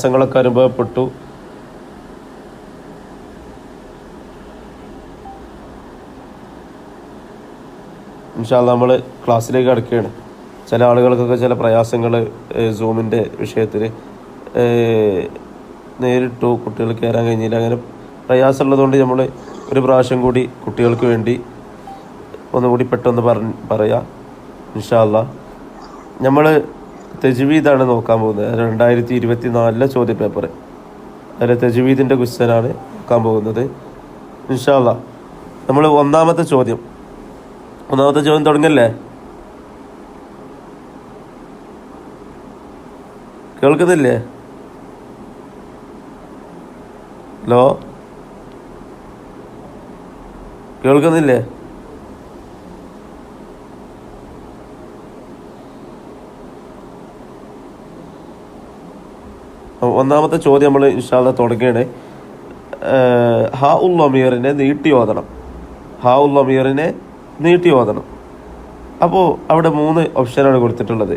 പ്രയാസങ്ങളൊക്കെ അനുഭവപ്പെട്ടു. ഇൻഷാല്ല നമ്മൾ ക്ലാസ്സിലേക്ക് കിടക്കുകയാണ്. ചില ആളുകൾക്കൊക്കെ ചില പ്രയാസങ്ങൾ സൂമിന്റെ വിഷയത്തിൽ നേരിട്ടു കുട്ടികൾ കയറാൻ കഴിഞ്ഞില്ല. അങ്ങനെ പ്രയാസമുള്ളതുകൊണ്ട് നമ്മൾ ഒരു പ്രാവശ്യം കൂടി കുട്ടികൾക്ക് വേണ്ടി ഒന്നുകൂടി പെട്ടെന്ന് പറഞ്ഞ് പറയാം. ഇൻഷാല്ല നമ്മൾ തെജ്വീദാണ് നോക്കാൻ പോകുന്നത്. രണ്ടായിരത്തി ഇരുപത്തി നാലിലെ ചോദ്യ പേപ്പർ അതിലെ തെജ്വീദിന്റെ ക്വസ്റ്റ്യനാണ് നോക്കാൻ പോകുന്നത്. ഇൻഷാല്ല നമ്മൾ ഒന്നാമത്തെ ചോദ്യം. ഒന്നാമത്തെ ചോദ്യം തുടങ്ങല്ലേ കേൾക്കുന്നില്ലേ? ഹലോ? കേൾക്കുന്നില്ലേ? ഒന്നാമത്തെ ചോദ്യം നമ്മൾ ഇൻഷാല്ല തുടങ്ങുകയാണ്. ഹാ ഉൽ അമീറിനെ നീട്ടി ഓതണം. ഹാ ഉൽ അമീറിനെ നീട്ടി ഓതണം. അപ്പോൾ അവിടെ മൂന്ന് ഓപ്ഷനാണ് കൊടുത്തിട്ടുള്ളത്.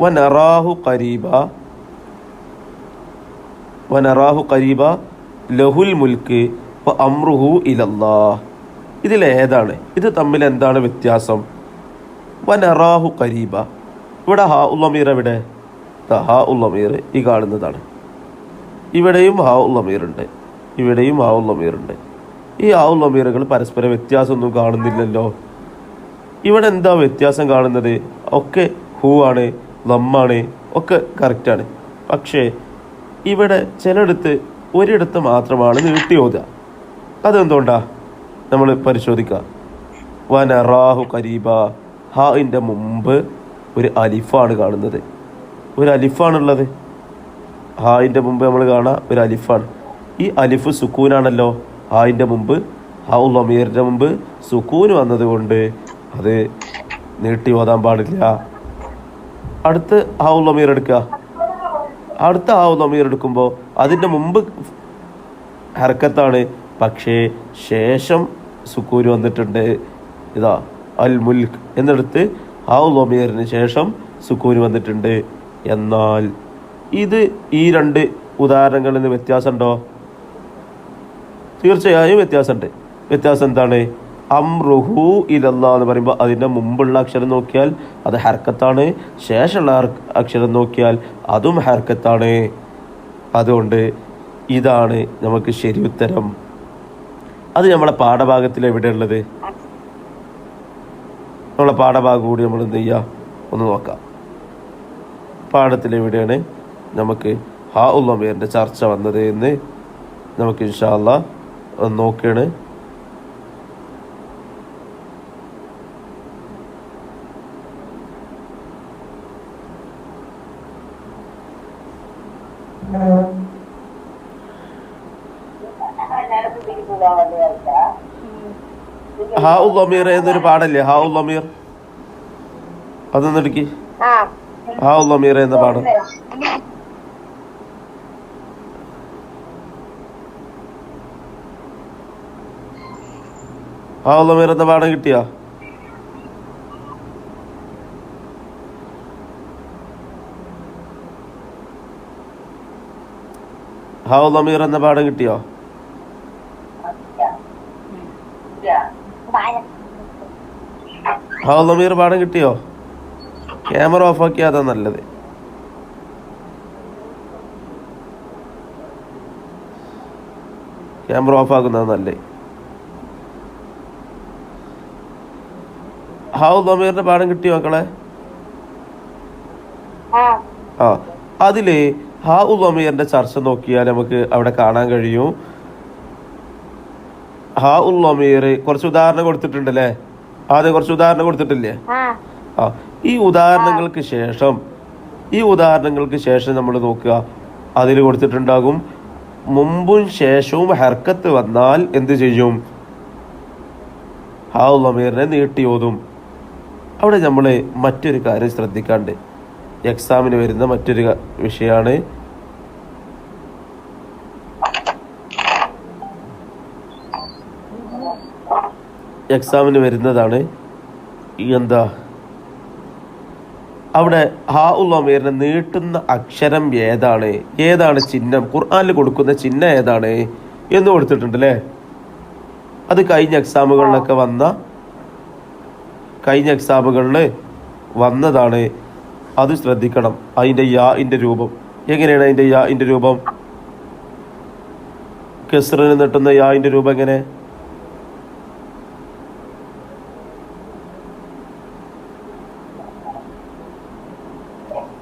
വനറാഹു കരീബ വനറാഹു കരീബ ലഹുൽ മുൽക്ക് അമ്രുഹു ഇലല്ലാ ഏതാണ്? ഇത് തമ്മിൽ എന്താണ് വ്യത്യാസം? വനറാഹു കരീബ ഇവിടെ ഹാ ഉൽ അമീർ എവിടെ? ഹാ ഉള്ളമീർ ഈ കാണുന്നതാണ്. ഇവിടെയും ഹാ ഉള്ളമീറുണ്ട്. ഇവിടെയും ഹാ ഉള്ളമീറുണ്ട്. ഈ ഹാ ഉള്ളമീറുകൾ പരസ്പരം വ്യത്യാസമൊന്നും കാണുന്നില്ലല്ലോ. ഇവിടെ എന്താ വ്യത്യാസം കാണുന്നത്? ഒക്കെ ഹൂ ആണ് ലമ്മാണ് ഒക്കെ കറക്റ്റാണ് പക്ഷേ ഇവിടെ ചിലയിടത്ത് ഒരിടത്ത് മാത്രമാണ് നീട്ടി ഓതുക അതെന്തുകൊണ്ടാ? നമ്മൾ പരിശോധിക്കുക വനറാഹു കരീബ ഹാഇന്റെ മുമ്പ് ഒരു അലിഫാണ് കാണുന്നത്. ഒരു അലിഫാണുള്ളത്. ഹായിന്റെ മുമ്പ് നമ്മൾ കാണാം ഒരു അലിഫാണ്. ഈ അലിഫ് സുക്കൂനാണല്ലോ. ഹായിന്റെ മുമ്പ് ഹാഉൽ അമീറിന്റെ മുമ്പ് സുക്കൂന് വന്നതുകൊണ്ട് അത് നീട്ടി ഓതാൻ പാടില്ല. അടുത്ത് ഹാഉൽ അമീർ എടുക്കുക അടുത്ത അമീർ എടുക്കുമ്പോൾ അതിന്റെ മുമ്പ് ഹർക്കത്താണ്. പക്ഷേ ശേഷം സുക്കൂന് വന്നിട്ടുണ്ട്. ഇതാ അൽ മുൽക്ക് എന്നെടുത്ത് ഹാഉൽ അമീറിന് ശേഷം സുക്കൂന് വന്നിട്ടുണ്ട്. എന്നാൽ ഇത് ഈ രണ്ട് ഉദാഹരണങ്ങളിൽ നിന്ന് വ്യത്യാസമുണ്ടോ? തീർച്ചയായും വ്യത്യാസമുണ്ട്. വ്യത്യാസം എന്താണ്? അംറുഹു ഇലല്ല എന്ന് പറയുമ്പോൾ അതിന്റെ മുമ്പുള്ള അക്ഷരം നോക്കിയാൽ അത് ഹർക്കത്താണ്. ശേഷമുള്ള അക്ഷരം നോക്കിയാൽ അതും ഹർക്കത്താണ്. അതുകൊണ്ട് ഇതാണ് നമുക്ക് ശരി ഉത്തരം. അത് നമ്മളെ പാഠഭാഗത്തിൽ എവിടെയുള്ളത് നമ്മളെ പാഠഭാഗം കൂടി നമ്മൾ എന്ത് ചെയ്യുക ഒന്ന് നോക്കാം. പാഠത്തിൽ എവിടെയാണ് നമുക്ക് ഹാ ഉള്ളമേറിന്റെ ചർച്ച വന്നത് എന്ന് നമുക്ക് ഇൻഷാല്ല നോക്കുകയാണ് ഹാ ഉള്ളമീർ എന്നൊരു പാടല്ലേ? ഹാ ഉള്ളമീർ. അതൊന്ന് എടുക്കി. ആ മീറ എന്ന പാട്? ഹാ ഉള്ളമീർ എന്ന പാടം കിട്ടിയാ? ഹാ എന്ന പാഠം കിട്ടിയോ? ഹാ ഉള്ളമീർ പാഠം കിട്ടിയോ? ക്യാമറ ഓഫാക്കിയാ അതാ നല്ലത്. ക്യാമറ ഓഫാക്കുന്നത് നല്ലത് ഹാവ് ദമീറിന്റെ പാഠം കിട്ടി മക്കളെ? ആ. അതിൽ ഹാവു ദമീറിന്റെ ചർച്ച നോക്കിയാൽ നമുക്ക് അവിടെ കാണാൻ കഴിയും. ഹാ ഉൽ കുറച്ച് ഉദാഹരണം കൊടുത്തിട്ടുണ്ടല്ലേ? ആദ്യം കുറച്ച് ഉദാഹരണം കൊടുത്തിട്ടില്ലേ? ആ ഈ ഉദാഹരണങ്ങൾക്ക് ശേഷം ഈ ഉദാഹരണങ്ങൾക്ക് ശേഷം നമ്മൾ നോക്കുക. അതിൽ കൊടുത്തിട്ടുണ്ടാകും മുമ്പും ശേഷവും ഹർക്കത്ത് വന്നാൽ എന്ത് ചെയ്യും? ഹാ ഉൽ നീട്ടിയോതും അവിടെ നമ്മൾ മറ്റൊരു കാര്യം ശ്രദ്ധിക്കാണ്ട്. എക്സാമിന് വരുന്ന മറ്റൊരു വിഷയമാണ്. എക്സാമിന് വരുന്നതാണ് എന്താ? അവിടെ ഹാ ഉള്ളമീറിനെ നീട്ടുന്ന അക്ഷരം ഏതാണ്? ഏതാണ് ചിഹ്നം? ഖുർആാനിൽ കൊടുക്കുന്ന ചിഹ്നം ഏതാണ് എന്ന് കൊടുത്തിട്ടുണ്ട് അല്ലേ അത് കഴിഞ്ഞ എക്സാമുകളിലൊക്കെ വന്ന കഴിഞ്ഞ എക്സാമുകളിൽ വന്നതാണ്. അത് ശ്രദ്ധിക്കണം. അതിന്റെ യാഇന്റെ രൂപം. എങ്ങനെയാണ് അതിന്റെ യാഇന്റെ രൂപം? കെസ്റിന് നീട്ടുന്ന യാഇന്റെ രൂപം എങ്ങനെ?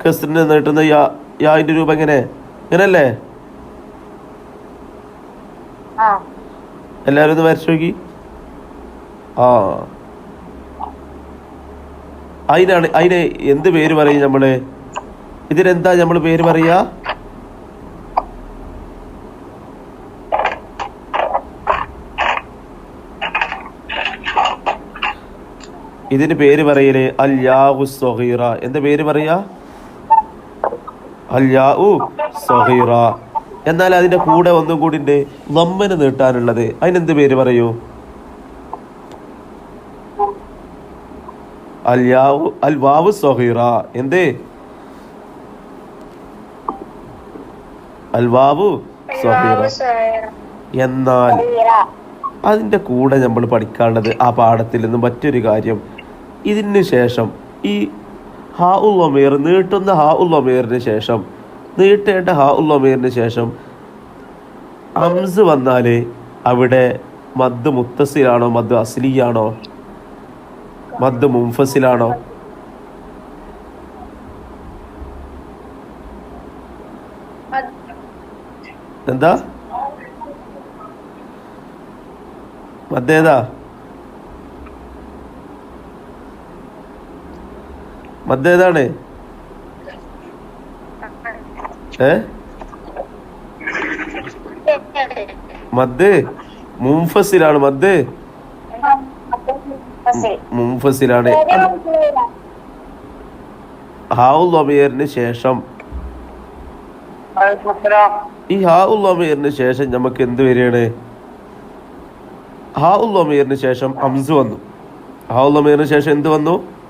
കെസ്റിന് നീട്ടുന്ന യാ രൂപം എങ്ങനെ? ഇങ്ങനല്ലേ? എല്ലാവരും ഒന്ന് വരച്ചു നോക്കി. ആ. അതിനാണ് അതിന് എന്ത് പേര് പറയും നമ്മൾ? ഇതിനെന്താ നമ്മൾ പേര് പറയാ? ഇതിന് പേര് പറയൽ അൽ യാഹു സൊഹീറ എന്താ പേര് പറയാ? അൽ സഹീറ എന്നാൽ അതിന്റെ കൂടെ ഒന്നും കൂടി ഉണ്ട് ലമ്മന് നീട്ടാനുള്ളത്. അതിനെന്ത് പേര് പറയൂ? അല്യാവു യാവു അൽ വാവു സൊഹീറ എന്തേ? അൽവാവു സൊഹീറ എന്നാൽ അതിന്റെ കൂടെ നമ്മൾ പഠിക്കാനുള്ളത് ആ പാഠത്തിൽ നിന്ന് മറ്റൊരു കാര്യം. ഇതിന് ശേഷം ഈ ഹാ ഉൽ ഒമീർ നീട്ടുന്ന ഹാ ഉൽ ഒമീറിന് ശേഷം നീട്ടേണ്ട ഹാ ഉൽ ഒമീറിന് ശേഷം അംസ് വന്നാൽ അവിടെ മദ് മുത്തസിലാണോ മദ് അസ്ലിയാണോ മദ് മുംഫസിലാണോ എന്താ? മദ്ദേതാ മദ്ദേതാണ് ഏ? മദ്? മുംഫസിലാണ് മദ്? മുംഫസിലാണ്. ഹാവുൽ ശേഷം. ഈ ഹാവുൽ ശേഷം നമുക്ക് എന്ത് വരികയാണ്? ഹാവുൽ ശേഷം അംസ് വന്നു. ഹാവുൽ ശേഷം എന്ത് വന്നു?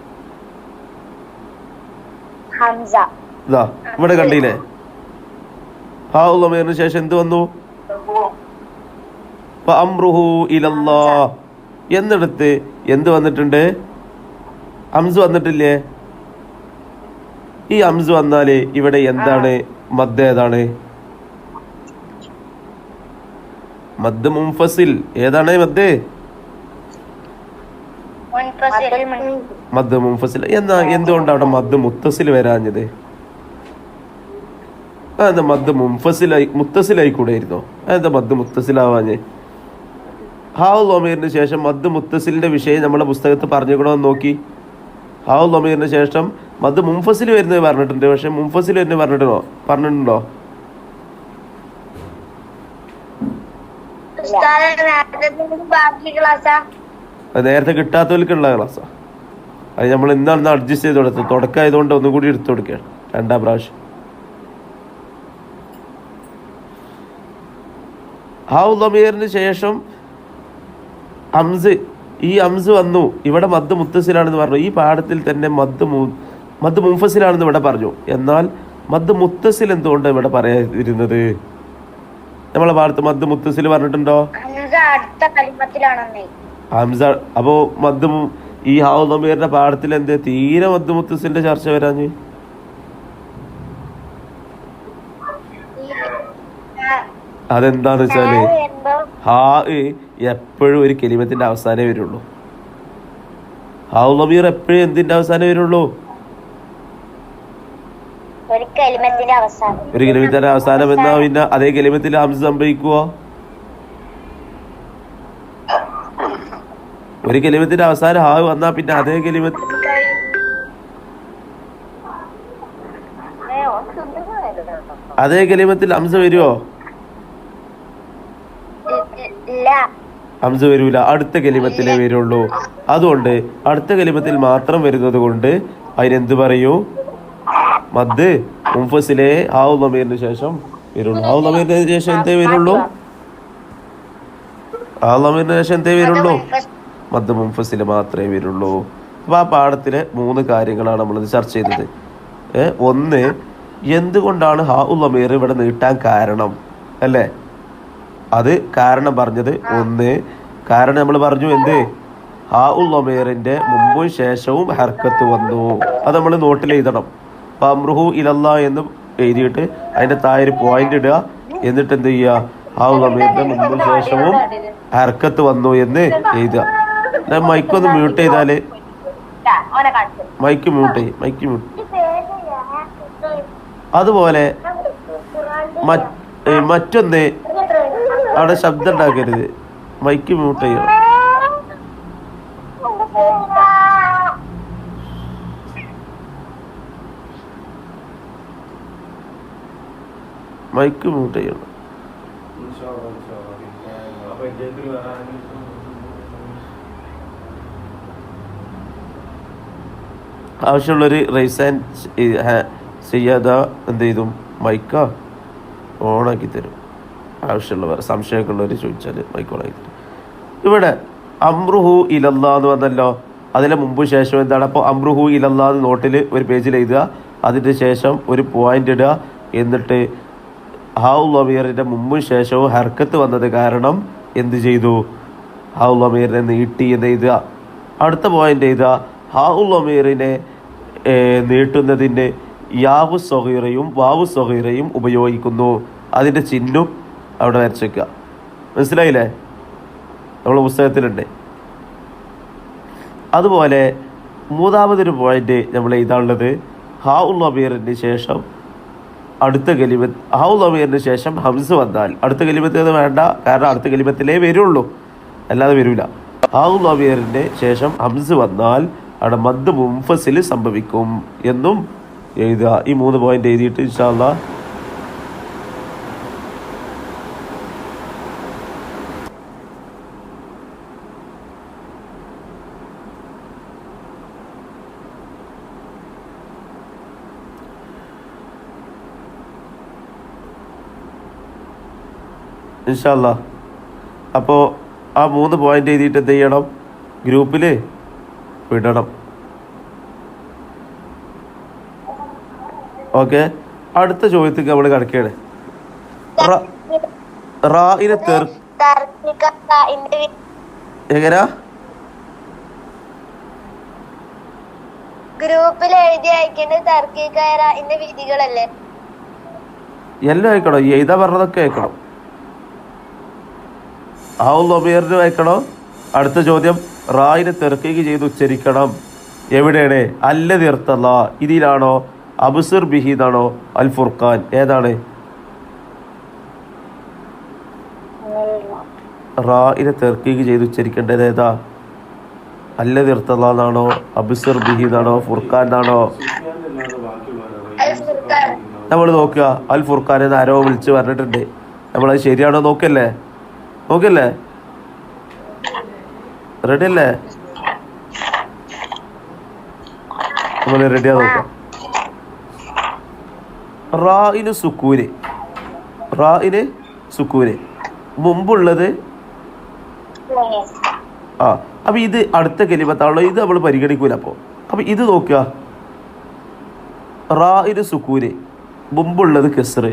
ഇതാ ഇവിടെ കണ്ടില്ലേ? ഒമീറിന് ശേഷം എന്ത് വന്നു? അമ്രുഹു ഇലല്ലാ. എന്നിടത്ത് എന്ത് വന്നിട്ടുണ്ട്? അംസ് വന്നിട്ടില്ലേ? ഈ അംസ് വന്നാൽ ഇവിടെ എന്താണ്? മദ് ഏതാണ്? മദ് മുംഫസിൽ ഏതാണ് മദ്? മദ് മുംഫസിൽ എന്നാ എന്തുകൊണ്ടാണ് അവിടെ മദ് മുത്തസിൽ വരാഞ്ഞത്? അതെന്താ മദ് മുംഫസിലായി മുത്തസിലായി കൂടെയായിരുന്നോ? അതെന്താ മദ് മുത്തസിലാവാഞ്ഞ് ഹാവുൽ ഒമീറിന് ശേഷം മദ് മുത്തസിലിന്റെ വിഷയം നമ്മളെ പുസ്തകത്തിൽ എന്ന് നോക്കി. ഹാവുൽ ഒമീറിന് ശേഷം മദ് മുംഫസിൽ വരുന്നത് പറഞ്ഞിട്ടുണ്ട്. പക്ഷെ മുംഫസിൽ വരുന്നത് പറഞ്ഞിട്ടുണ്ടോ? പറഞ്ഞിട്ടുണ്ടോ? നേരത്തെ കിട്ടാത്തവർക്കുള്ള ക്ലാസ്സാ അത് നമ്മൾ ഇന്നാണ് അഡ്ജസ്റ്റ് ചെയ്ത് കൊടുത്തത് തുടക്കമായതുകൊണ്ട് ഒന്നും കൂടി എടുത്തു കൊടുക്കുകയാണ്. രണ്ടാം പ്രാവശ്യം. ഒമീറിന് ശേഷം അംസ് ഈ അംസ് വന്നു. ഇവിടെ മദ് മുത്തസിലാണെന്ന് പറഞ്ഞു. ഈ പാഠത്തിൽ തന്നെ മദ് മു മദ് മുംഫസിലാണെന്ന് ഇവിടെ പറഞ്ഞു. എന്നാൽ മദ് മുത്തസിൽ എന്തുകൊണ്ട് ഇവിടെ പറയാതിരുന്നത്? നമ്മളെ പാടത്ത് മദ് മുത്തസിൽ പറഞ്ഞിട്ടുണ്ടോ? ഹംസ അപ്പോ മദ് ഈ ഹാവുദമീറിന്റെ പാഠത്തിൽ എന്ത്? തീരെ മദ് മുത്തസിന്റെ ചർച്ച വരാഞ്ഞ്. അതെന്താന്ന് വെച്ചാൽ ഹാ എപ്പോഴും ഒരു കെലിമത്തിന്റെ അവസാനമേ വരുള്ളൂ. ഹാവുദമീർ എപ്പോഴും എന്തിന്റെ അവസാനം വരുള്ളൂ? അവസാനം. ഒരു കെലിമത്തിന്റെ അവസാനം എന്നാ പിന്നെ അതേ കെലിമത്തിൽ ഹംസ സംഭവിക്കുവോ? ഒരു കെലിമത്തിന്റെ അവസാനം ഹാ വന്നാ പിന്നെ അതേ കെലിമത്ത്. അതേ കെലിമത്തിൽ അംസ വരുവോ? അംസ വരൂല. അടുത്ത കെലിമത്തിലേ വരുള്ളൂ. അതുകൊണ്ട് അടുത്ത കെലിമത്തിൽ മാത്രം വരുന്നത് കൊണ്ട് അതിനെന്ത് പറയൂ? മദ് മുംഫസിലെ ഹാവു നമീറിന് ശേഷം വരുള്ളൂ. ഹാവു നമീറിന് ശേഷം എന്തേ വരുള്ളൂ? ഹാവു നമീറിന് ശേഷം എന്തേ വരുള്ളൂ? മദ് മുംഫസിൽ മാത്രമേ വരുള്ളൂ. അപ്പോൾ ആ പാഠത്തിലെ മൂന്ന് കാര്യങ്ങളാണ് നമ്മളിത് ചർച്ച ചെയ്തത്. ഒന്ന് എന്തുകൊണ്ടാണ് ഹാ ഉള്ളമീർ ഇവിടെ നീട്ടാൻ കാരണം? അല്ലേ? അത് കാരണം പറഞ്ഞത് ഒന്ന് കാരണം നമ്മൾ പറഞ്ഞു എന്ത്? ഹാ ഉള്ളമീറിന്റെ മുമ്പും ശേഷവും ഹർക്കത്ത് വന്നു. അത് നമ്മൾ നോട്ടിൽ എഴുതണം. പമ്രുഹു ഇലല്ല എന്ന് എഴുതിയിട്ട് അതിന്റെ താഴെ പോയിന്റ് ഇടുക. എന്നിട്ട് എന്ത് ചെയ്യുക? ഹാ ഉള്ളമീറിന്റെ മുമ്പും ശേഷവും ഹർക്കത്ത് വന്നു എന്ന് എഴുതുക. ഞാൻ മൈക്കൊന്ന് മ്യൂട്ട് ചെയ്താൽ. മൈക്ക് മ്യൂട്ട് ചെയ്യും മൈക്ക് മ്യൂട്ട് അതുപോലെ മറ്റ് മറ്റൊന്ന് അവിടെ ശബ്ദം ഉണ്ടാക്കരുത് മൈക്ക് മ്യൂട്ട് ചെയ്യണം മൈക്ക് മ്യൂട്ട് ചെയ്യണം. ആവശ്യമുള്ളൊരു റൈസ് ആൻഡ് ചെയ്യാതെ എന്ത് ചെയ്തും മൈക്ക ഓണാക്കി തരും ആവശ്യമുള്ളവർ സംശയമൊക്കെ ഉള്ളവർ ചോദിച്ചാൽ മൈക്ക് ഓണാക്കി തരും ഇവിടെ അമ്രുഹു ഇലല്ല എന്ന് വന്നല്ലോ അതിന് മുമ്പ് ശേഷം എന്താണ്? അപ്പോൾ അമ്രുഹു ഇലല്ല എന്ന് നോട്ടിൽ ഒരു പേജിൽ എഴുതുക. അതിന് ശേഷം ഒരു പോയിന്റ് ഇടുക. എന്നിട്ട് ഹൗ ലമീറിന്റെ മുമ്പും ശേഷവും ഹർക്കത്ത് വന്നത് കാരണം എന്ത് ചെയ്തു? ഹൗ ലമീറിനെ നീട്ടി എന്ന് എഴുതുക. അടുത്ത പോയിന്റ് എഴുതുക. ഹൗ ലമീറിനെ ഏർ, നീട്ടുന്നതിന് യാവു സൊഹീറയും വാവു സൊഹീറയും ഉപയോഗിക്കുന്നു. അതിന്റെ ചിഹ്നം അവിടെ വരച്ചേക്കുക മനസ്സിലായില്ലേ? നമ്മൾ പുസ്തകത്തിലുണ്ട്. അതുപോലെ മൂന്നാമതൊരു പോയിന്റ് നമ്മൾ എഴുതാനുള്ളത് ഹാ ഉൽ ശേഷം അടുത്ത കലിമത്ത് ഹാ ഉൽ ശേഷം ഹംസ് വന്നാൽ. അടുത്ത കലിമത്ത് അത് വേണ്ട കാരണം അടുത്ത കലിമത്തിലേ വരുള്ളൂ. അല്ലാതെ വരില്ല ഹാ ഉൽ ശേഷം ഹംസ് വന്നാൽ അവിടെ മദ് മുംഫസിൽ സംഭവിക്കും എന്നും എഴുതുക. ഈ മൂന്ന് പോയിന്റ് എഴുതിയിട്ട് ഇൻഷാല്ല ഇൻഷാല്ല അപ്പോൾ ആ മൂന്ന് പോയിന്റ് എഴുതിയിട്ട് എന്ത് ചെയ്യണം? ഗ്രൂപ്പിൽ വിടണം. ഓക്കെ. അടുത്ത ചോദ്യത്തേക്ക് നമ്മൾ കിടക്കുകയാണ്. റായിനെ തെർ എങ്ങനാ? ഗ്രൂപ്പിൽ എഴുതി അയക്കേണ്ടത് തർക്കിക്കാര ഇന്റെ വിധികളല്ലേ? എല്ലാം അയക്കണോ? എഴുതാ പറഞ്ഞതൊക്കെ അയക്കണം? ആ ലൊബിയറിന് അയക്കണോ? അടുത്ത ചോദ്യം. റായിനെ തെർക്കേക്ക് ചെയ്ത്. ഉച്ചരിക്കണം. എവിടെയാണ്? അല്ല തീർത്തല്ല ഇതിലാണോ? അബുസർ ബിഹീദാണോ അൽ ഫുർഖാൻ ഏതാണ്? റായിനെ തെർക്കുക ചെയ്ത്. ഉച്ചരിക്കേണ്ടത് ഏതാ? അല്ല തീർത്തല്ല എന്നാണോ? അബുസിർ ബിഹീദാണോ ഫുർഖാൻ എന്നാണോ? നമ്മൾ നോക്കുക. അൽ ഫുർഖാൻ എന്ന് ആരോ വിളിച്ച് പറഞ്ഞിട്ടുണ്ട്. നമ്മളത് ശരിയാണോ നോക്കല്ലേ? നോക്കല്ലേ? റെഡി അല്ലേ നമ്മൾ റെഡിയാ നോക്കാം. റായിന് സുക്കൂന് റായിന് സുക്കൂര്. മുമ്പുള്ളത്? ആ അപ്പൊ ഇത് അടുത്ത കലിമത്താണല്ലോ ഇത് നമ്മൾ പരിഗണിക്കൂല അപ്പോ. അപ്പൊ ഇത് നോക്കുക. റായിന് സുക്കൂര്. മുമ്പുള്ളത് കെസറ്.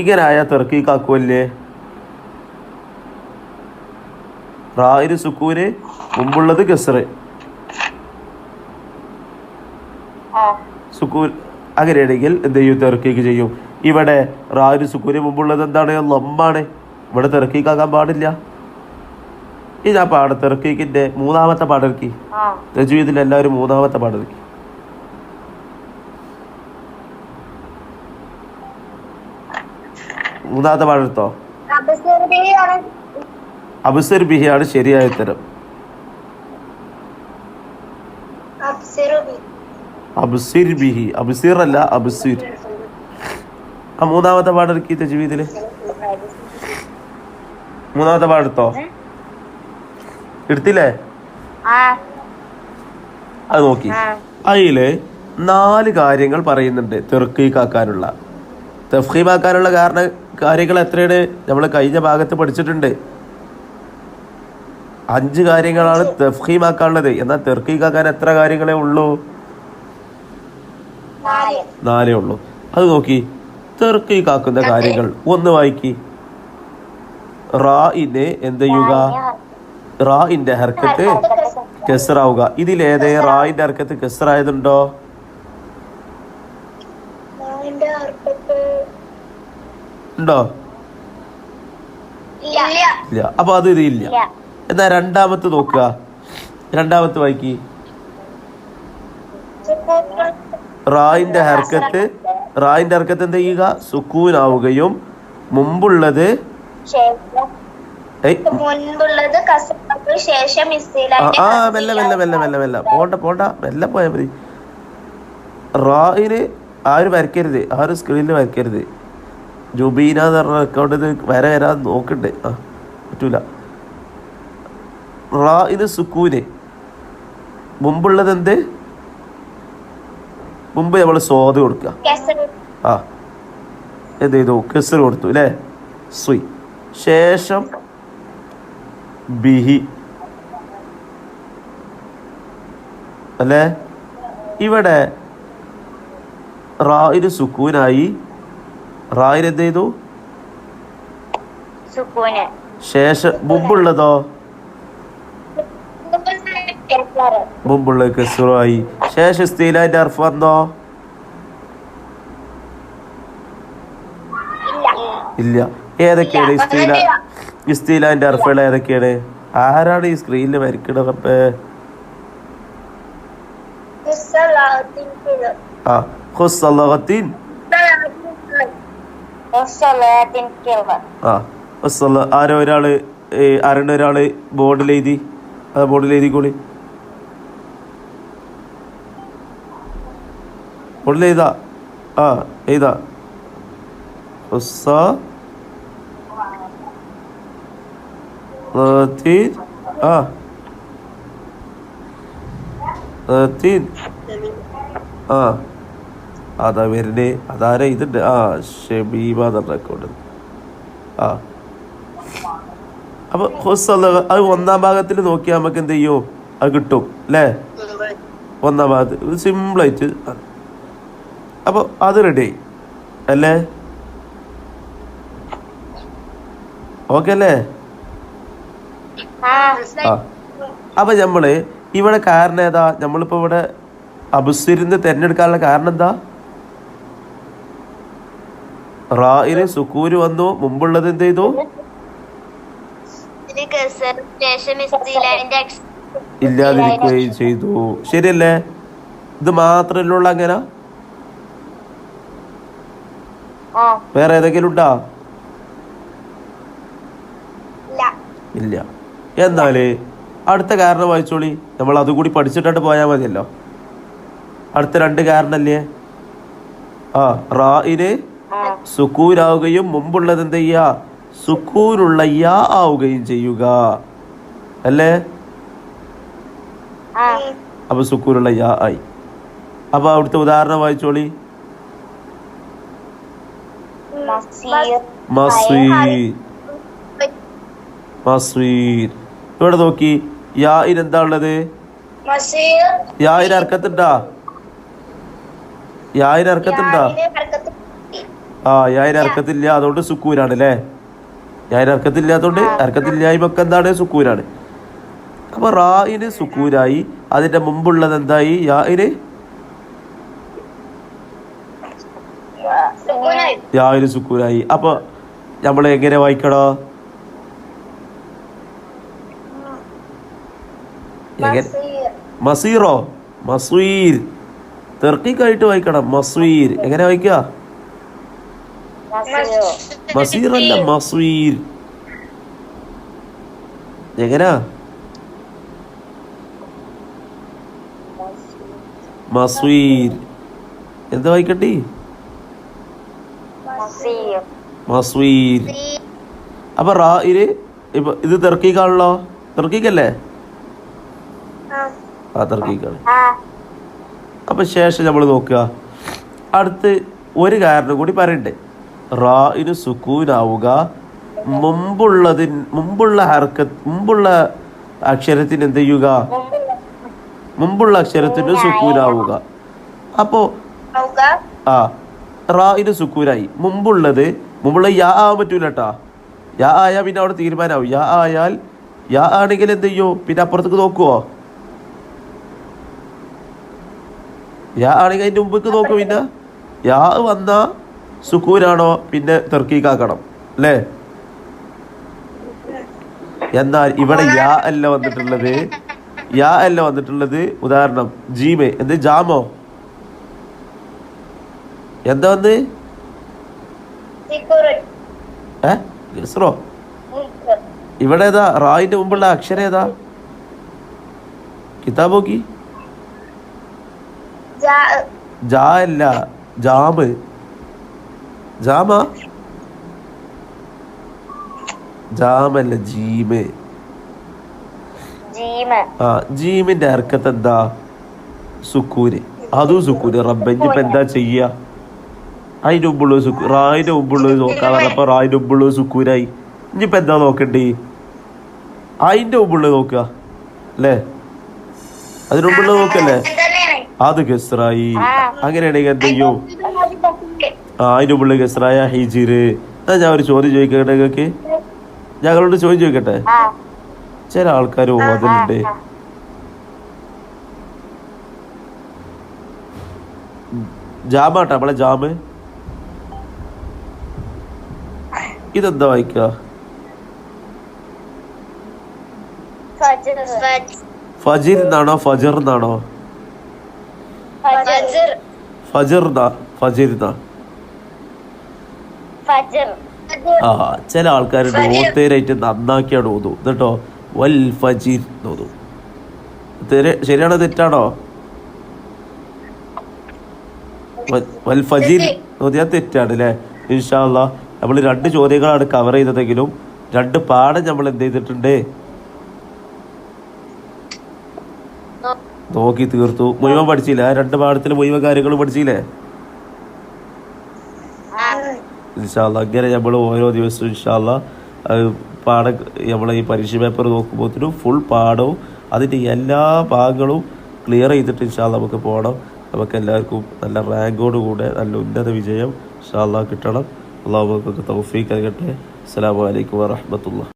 ഇങ്ങനെ ആയ തെർക്കീക്കാക്കുമല്ലേ റായിന് സുക്കൂന് മുമ്പുള്ളത് കെസറ് സുക്കൂൻ അങ്ങനെയാണെങ്കിൽ എന്ത് ചെയ്യും? തെറക്കീക്ക് ചെയ്യും. ഇവിടെ റായിന് സുക്കൂന് മുമ്പുള്ളത് എന്താണ്? ലമ്മാണ് ഇവിടെ തെറക്കീക്കാക്കാൻ പാടില്ല. ഈ ഞാൻ പാട തെറക്കീക്കിന്റെ മൂന്നാമത്തെ പാടിറക്കി രജുവിതിൽ എല്ലാവരും മൂന്നാമത്തെ പാടിറക്കി മൂന്നാമത്തെ പാടെടുത്തോ അബുസർ ബിഹിയാണ് ശരിയായ ഉത്തരം. അബ്സിർ ബിഹി. അബ്സിർ അല്ല അബ്സിർ. ആ മൂന്നാമത്തെ പാടിറക്കി തജ്വീദിൽ. മൂന്നാമത്തെ പാടെടുത്തോ എടുത്തില്ലേ? അത് നോക്കി. അതിൽ നാല് കാര്യങ്ങൾ പറയുന്നുണ്ട് തെർക്കീക്കാക്കാനുള്ള. തഫീമാക്കാനുള്ള കാരണ കാര്യങ്ങൾ എത്രയാണ്? നമ്മൾ കഴിഞ്ഞ ഭാഗത്ത് പഠിച്ചിട്ടുണ്ട്. അഞ്ച് കാര്യങ്ങളാണ് തഫീമാക്കാനുള്ളത് എന്നാൽ തെർക്കീക്കാക്കാൻ എത്ര കാര്യങ്ങളെ ഉള്ളൂ? നാല്. ഉള്ളൂ. അത് നോക്കി. തെർക്കീക്കാക്കുന്ന കാക്കുന്ന കാര്യങ്ങൾ ഒന്ന് വായിക്കി. റായിനെ എന്ത് ചെയ്യുക? റായിന്റെ ഹർക്കത്ത് കെസറാവുക. ഇതിലേതേ റായിന്റെ ഹർക്കത്ത് കെസറായതുണ്ടോ? ഉണ്ടോ? ഇല്ല. അപ്പൊ അത് ഇത് ഇല്ല. എന്നാ രണ്ടാമത്തെ നോക്കുക? രണ്ടാമത്തെ വായിക്കി റായിന്റെ ഹർക്കത്ത് റായിന്റെ ഹർക്കത്ത് എന്ത് ചെയ്യുക? മുമ്പുള്ളത് മുൻപുള്ളത് കസർക്ക് ശേഷം ആ, ഇസ്തിലാന്റെ ആ മെല്ലെ മെല്ലെ മെല്ലെ മെല്ലെ മെല്ലെ. പോണ്ട പോണ്ട. മെല്ലെ പോയാൽ മതി. റായിന് ആരും വരയ്ക്കരുത്? ആരും സ്ക്രീനിൽ വരയ്ക്കരുത്. ജുബീന എന്ന് പറഞ്ഞ അക്കൗണ്ട് വരെ വര വരാൻ നോക്കണ്ടേ. ആ പറ്റൂല. റാ ഇത് സുക്കൂന്. മുമ്പുള്ളത് എന്ത്? മുമ്പ് നമ്മൾ സ്വാദ് കൊടുക്കുക ആ. എന്ത് ചെയ്തു? കെസർ കൊടുത്തു അല്ലേ സുയ്. ശേഷം ബിഹി. അല്ലേ? ഇവിടെ റായിന് സുക്കൂനായി. റായിന് എന്ത് ചെയ്തു? ശേഷം മുമ്പുള്ളതോ? മുമ്പുള്ള കെസുറായി ശേഷം സ്ഥിരായിട്ട് അർഫ് വന്നോ? ഇല്ല. ഏതൊക്കെയാണ് ഇസ്തീല ഇസ്തീലാന്റെ അർഫുകൾ ഏതൊക്കെയാണ്? ആരാണ് ഈ സ്ക്രീനിൽ വരയ്ക്കണത് റബ്ബേ? ആ ആരോ ഒരാൾ ആരുടെ ഒരാൾ ബോർഡിൽ എഴുതി? ആ ബോർഡിൽ എഴുതിക്കോളി. ബോർഡിൽ എഴുതാ ആ എഴുതാ ലത്തീൻ ആ. ആ. അതാ വരുന്നേ. അതാരാ ഇതുണ്ട്? ആ ഷബീബ എന്ന അക്കൗണ്ട് ആ. അപ്പൊ അത് ഒന്നാം ഭാഗത്തിൽ നോക്കിയാൽ നമുക്ക് എന്ത് ചെയ്യും? അത് കിട്ടും. അല്ലേ? ഒന്നാം ഭാഗത്ത്. സിമ്പിളായിട്ട് അപ്പോൾ അത് റെഡി ആയി അല്ലേ? ഓക്കെ അല്ലേ? ആ. അപ്പൊ നമ്മൾ ഇവിടെ കാരണം ഏതാ? നമ്മളിപ്പോ ഇവിടെ അബുസിരിന്ന് തിരഞ്ഞെടുക്കാനുള്ള കാരണം എന്താ? റായിന് സുക്കൂര് വന്നു. മുമ്പുള്ളത് എന്ത് ചെയ്തു? ഇല്ലാതിരിക്കുകയും ചെയ്തു. ശരിയല്ലേ? ഇത് മാത്രമല്ല അങ്ങനെ? വേറെ ഏതെങ്കിലും ഉണ്ടോ? ഇല്ല. എന്നാൽ അടുത്ത കാരണം വായിച്ചോളി. നമ്മൾ അതുകൂടി പഠിച്ചിട്ടായിട്ട് പോയാൽ മതിയല്ലോ. അടുത്ത രണ്ട് കാരണല്ലേ? ആ റായിന് സുക്കൂനാവുകയും മുമ്പുള്ളത് എന്ത് ചെയ്യുക സുക്കൂനുള്ള യാ ആവുകയും ചെയ്യുക. അല്ലേ? അപ്പൊ സുക്കൂനുള്ള യാ ആയി. അപ്പൊ അവിടുത്തെ ഉദാഹരണം വായിച്ചോളി. ഇവിടെ നോക്കി. യായിൻ എന്താ ഉള്ളത് യാഇന് അർക്കത്തുണ്ടാ? യായിൻ അർക്കത്തുണ്ടാ? ആ യായിൻ അർക്കത്തില്ല. അതുകൊണ്ട് സുക്കൂരാണ് അല്ലേ? യായിൻ അർക്കത്തില്ലാത്തോണ്ട് അർക്കത്തില്ലായ്മക്ക് എന്താണ്? സുക്കൂരാണ്. അപ്പൊ റായിന് സുക്കൂരായി. അതിന്റെ മുമ്പുള്ളത് എന്തായി? യായിന് യായിന് സുക്കൂരായി. അപ്പൊ നമ്മൾ എങ്ങനെ വായിക്കടോ? മസീറോ? മസീർ. തെർക്കിക്കായിട്ട് വായിക്കണം. മസീർ. എങ്ങനെ വായിക്കുക മസീർ അല്ല മസീർ. എങ്ങനാ? മസീർ. എന്താ വായിക്കണ്ടി മസീർ അപ്പോൾ അപ്പൊ റാ ഇര് ഇപ്പൊ ഇത് തെർക്കിക്കാണല്ലോ? തെർക്കിക്കല്ലേ? ആ. തെർക്കിക്കാണ്. അപ്പൊ ശേഷം നമ്മൾ നോക്കുക. അടുത്ത് ഒരു കാരണം കൂടി പറയണ്ടേ. റായിന് സുക്കൂനാവുക. മുമ്പുള്ളതിന് മുമ്പുള്ള ഹർക്ക മുമ്പുള്ള അക്ഷരത്തിന് എന്ത് ചെയ്യുക? മുമ്പുള്ള അക്ഷരത്തിന് സുക്കൂനാവുക. അപ്പോൾ ആ റായിന് സുക്കൂനായി മുമ്പുള്ളത് മുമ്പുള്ള യാ ആവാൻ പറ്റൂല കേട്ടാ യാ ആയാൽ പിന്നെ അവിടെ തീരുമാനമാവും യാ ആയാൽ യാ ആണെങ്കിൽ എന്ത് ചെയ്യോ? പിന്നെ അപ്പുറത്തേക്ക് നോക്കുവോ? യാ ആണെങ്കിൽ അതിന്റെ മുമ്പേക്ക് നോക്കും പിന്നെ. യാ വന്ന സുക്കൂനാണോ പിന്നെ തെർക്കീക്കാക്കണം. അല്ലേ? എന്നാൽ ഇവിടെ യാ അല്ല വന്നിട്ടുള്ളത്. യാ അല്ല വന്നിട്ടുള്ളത്. ഉദാഹരണം ജീമേ. എന്ത്? ജാമോ? എന്താ വന്ന്? ഏ? ഇവിടെ ഏതാ? റായിന്റെ മുമ്പുള്ള അക്ഷരം ഏതാ? കിതാബ് നോക്കി. ജാ. അല്ല ജാമ്. ജാമ? ജാമല്ല ജീമ്. ആ ജീമിന്റെ അർക്കത്ത് എന്താ? സുക്കൂര്. അതും സുക്കൂര്. റബ്ബഞ്ഞിപ്പോ എന്താ ചെയ്യ? അതിന്റെ ഉപ്പുള്ള സുക്കൂ റായിന്റെ ഉപ്പുള്ള നോക്കാൻ പറഞ്ഞപ്പോൾ റായിന്റെ ഉപ്പുള്ള സുക്കൂരായി. ഇനിയിപ്പോൾ എന്താ നോക്കണ്ടേ? അതിന്റെ ഉപ്പുള്ള നോക്കുക. അല്ലേ? അതിന് മുമ്പുള്ളത് നോക്കല്ലേ? അത് ഗസ്റായി അങ്ങനെയാണെങ്കിൽ എന്ത് ചെയ്യും? ആ അതിന്റെ ഉപ്പുള്ള ഗസ്റായ ഹിജിറ്. എന്നാ ഞാൻ ഒരു ചോദ്യം ചോദിക്കട്ടെ നിങ്ങൾക്ക്? ഞങ്ങളോട് ചോദ്യം ചോദിക്കട്ടെ? ചില ആൾക്കാർ ഓതലുണ്ട്. ജാമാട്ട നമ്മളെ ജാമ്. ഇതെന്താ വായിക്കുക ഫജ്ർ. എന്നാണോ? ഫജർ എന്നാണോ? ഫജർ. ഫജിർ. ആ ചില ആൾക്കാരുണ്ട് ഓത്തേരായിട്ട് നന്നാക്കിയാണ് ഓതു. എന്നിട്ടോ വൽ ഫജിർ ഓതു. ശരിയാണോ? തെറ്റാണോ? വൽ ഫജീർ ഓതിയാ തെറ്റാണ് അല്ലേ? ഇൻഷാല്ല നമ്മൾ രണ്ട് ചോദ്യങ്ങളാണ് കവർ ചെയ്തതെങ്കിലും രണ്ട് പാഠം നമ്മൾ എന്ത് ചെയ്തിട്ടുണ്ട്? നോക്കി തീർത്തു. മുഴുവൻ പഠിച്ചില്ല? രണ്ട് പാഠത്തിൽ മുഴുവൻ കാര്യങ്ങളും പഠിച്ചില്ലേ? ഇൻഷാല്ല അങ്ങനെ നമ്മൾ ഓരോ ദിവസവും ഇൻഷാല്ല പാഠം നമ്മളെ ഈ പരീക്ഷ പേപ്പർ നോക്കുമ്പോഴത്തേനും ഫുൾ പാഠവും അതിന്റെ എല്ലാ ഭാഗങ്ങളും ക്ലിയർ ചെയ്തിട്ട് ഇൻഷാല്ല നമുക്ക് പോകണം. നമുക്ക് എല്ലാവർക്കും നല്ല റാങ്കോട് കൂടെ നല്ല ഉന്നത വിജയം ഇൻഷാല്ല കിട്ടണം. അള്ളാഹു നമുക്കൊക്കെ തൗഫീഖ് നൽകട്ടെ അസ്സലാമു അലൈക്കും വറഹ്മത്തുള്ളാഹി